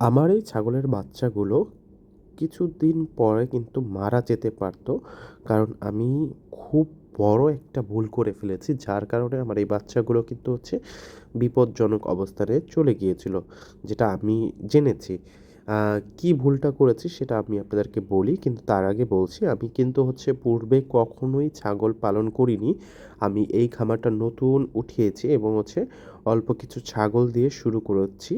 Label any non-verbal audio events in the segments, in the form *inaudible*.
আমার এই ছাগলের বাচ্চাগুলো কিছুদিন পরে কিন্তু মারা যেতে পারতো, কারণ আমি খুব বড় একটা ভুল করে ফেলেছি, যার কারণে আমার এই বাচ্চাগুলো কিন্তু হচ্ছে বিপজ্জনক অবস্থানে চলে গিয়েছিল, যেটা আমি জেনেছি। কী ভুলটা করেছি সেটা আমি আপনাদেরকে বলি, কিন্তু তার আগে বলছি, আমি কিন্তু হচ্ছে পূর্বে কখনোই ছাগল পালন করিনি। আমি এই খামারটা নতুন উঠিয়েছি এবং হচ্ছে অল্প কিছু ছাগল দিয়ে শুরু করেছি।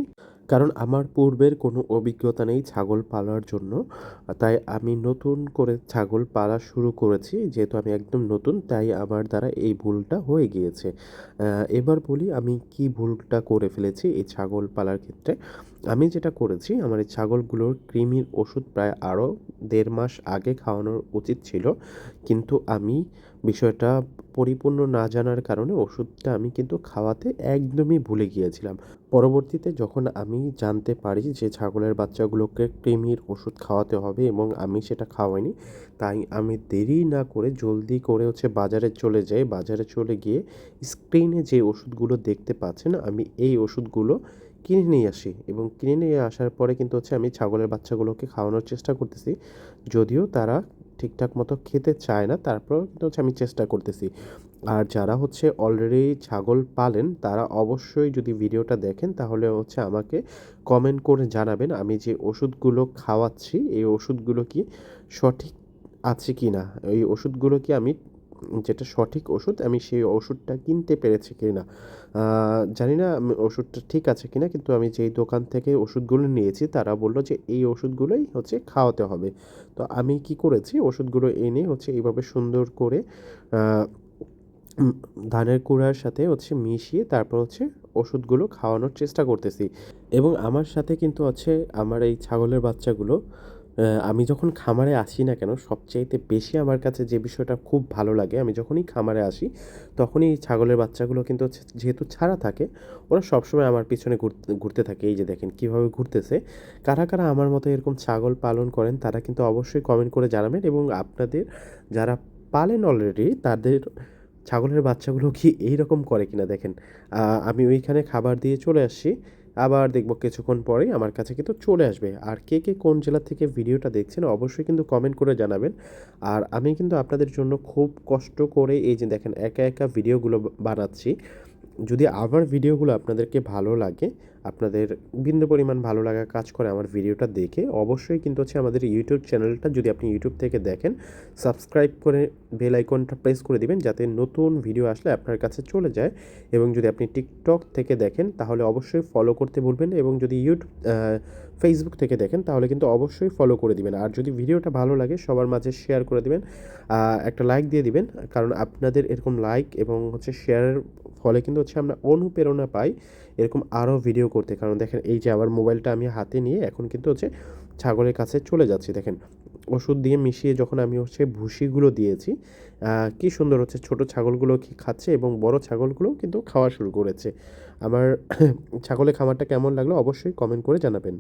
কারণ আমার পূর্বের কোনো অভিজ্ঞতা নেই ছাগল পালার জন্য। তাই আমি নতুন করে ছাগল পালা শুরু করেছি, যেহেতু আমি একদম নতুন, তাই আমার দ্বারা এই ভুলটা হয়ে গিয়েছে। এবার বলি আমি কি ভুলটা করে ফেলেছি এই ছাগল পালার ক্ষেত্রে। আমি যেটা করেছি, আমার এই ছাগলগুলোর কৃমির ওষুধ প্রায় আরও দেড় মাস আগে খাওয়ানোর উচিত ছিল। কিন্তু আমি বিষয়টা পরিপূর্ণ না জানার কারণে ওষুধটা আমি কিন্তু খাওয়াতে একদমই ভুলে গিয়েছিলাম। পরবর্তীতে যখন আমি জানতে পারি যে ছাগলের বাচ্চাগুলোকে কৃমির ওষুধ খাওয়াতে হবে এবং আমি সেটা খাওয়াইনি, তাই আমি দেরি না করে জলদি করে হচ্ছে বাজারে চলে যাই। বাজারে চলে গিয়ে স্ক্রিনে যে ওষুধগুলো দেখতে পাচ্ছেন, আমি এই ওষুধগুলো কিনে নিয়ে আসি এবং কিনে নিয়ে আসার পরে কিন্তু হচ্ছে আমি ছাগলের বাচ্চাগুলোকে খাওয়ানোর চেষ্টা করতেছি, যদিও তারা ঠিকঠাক মতো খেতে চায় না তারপর কিন্তু হচ্ছে আমি চেষ্টা করতেছি। আর যারা হচ্ছে অলরেডি ছাগল পালেন, তারা অবশ্যই যদি ভিডিওটা দেখেন, তাহলে হচ্ছে আমাকে কমেন্ট করে জানাবেন আমি যে ওষুধগুলো খাওয়াচ্ছি, এই ওষুধগুলো কি সঠিক আছে কি না এই ওষুধগুলো কি আমি যেটা সঠিক ওষুধ, আমি সেই ওষুধটা কিনতে পেরেছি কি না জানি না ওষুধটা ঠিক আছে কি না কিন্তু আমি যেই দোকান থেকে ওষুধগুলো নিয়েছি, তারা বলল যে এই ওষুধগুলোই হচ্ছে খাওয়াতে হবে। তো আমি কি করেছি, ওষুধগুলো এনে হচ্ছে এইভাবে সুন্দর করে ধানের কুড়ার সাথে হচ্ছে মিশিয়ে তারপর হচ্ছে ওষুধগুলো খাওয়ানোর চেষ্টা করতেছি। এবং আমার সাথে কিন্তু হচ্ছে আমার এই ছাগলের বাচ্চাগুলো আমি যখন খামারে আসি না কেন, সবচাইতে বেশি আমার কাছে যে বিষয়টা খুব ভালো লাগে, আমি যখনই খামারে আসি, তখনই ছাগলের বাচ্চাগুলো কিন্তু যেহেতু ছাড়া থাকে, ওরা সবসময় আমার পিছনে ঘুরতে ঘুরতে থাকে। এই যে দেখেন কীভাবে ঘুরতেছে। কারা কারা আমার মতো এরকম ছাগল পালন করেন, তারা কিন্তু অবশ্যই কমেন্ট করে জানাবেন এবং আপনাদের যারা পালেন অলরেডি তাদের ছাগলের বাচ্চাগুলো কি এই রকম করে কিনা দেখেন। আমি ওইখানে খাবার দিয়ে চলে আসছি। আবার দেখব কিছুক্ষণ পরেই আমার কাছে কিন্তু চলে আসবে। আর কে কে কোন জেলা থেকে ভিডিওটা দেখছেন অবশ্যই কিন্তু কমেন্ট করে জানাবেন। আর আমি কিন্তু আপনাদের জন্য খুব কষ্ট করে এই যে দেখেন একা একা ভিডিওগুলো বানাচ্ছি। যদি আমার ভিডিওগুলো আপনাদেরকে ভালো লাগে, আপনাদের বিন্দু পরিমাণ ভালো লাগা কাজ করে আমার ভিডিওটা দেখে, অবশ্যই কিন্তু হচ্ছে আমাদের ইউটিউব চ্যানেলটা যদি আপনি ইউটিউব থেকে দেখেন সাবস্ক্রাইব করে বেল আইকনটা প্রেস করে দিবেন যাতে নতুন ভিডিও আসলে আপনার কাছে চলে যায়। এবং যদি আপনি টিকটক থেকে দেখেন, তাহলে অবশ্যই ফলো করতে ভুলবেন এবং যদি ইউটিউব ফেসবুক থেকে দেখেন, তাহলে কিন্তু অবশ্যই ফলো করে দিবেন। আর যদি ভিডিওটা ভালো লাগে, সবার মাঝে শেয়ার করে দিবেন একটা লাইক দিয়ে দিবেন, কারণ আপনাদের এরকম লাইক এবং হচ্ছে শেয়ারের ফলে কিন্তু হচ্ছে আমরা অনুপ্রেরণা পাই এরকম আরও ভিডিও করতে। কারণ দেখেন, এই যে আবার মোবাইলটা আমি হাতে নিয়ে এখন কিন্তু হচ্ছে ছাগলের কাছে চলে যাচ্ছি। দেখেন, ওষুধ দিয়ে মিশিয়ে যখন আমি হচ্ছে ভুসিগুলো দিয়েছি কি সুন্দর হচ্ছে ছোট ছাগলগুলো কি খাচ্ছে এবং বড় ছাগলগুলো কিন্তু খাওয়া শুরু করেছে। আমার *coughs* ছাগলের খামারটা কেমন লাগল অবশ্যই কমেন্ট করে জানাবেন।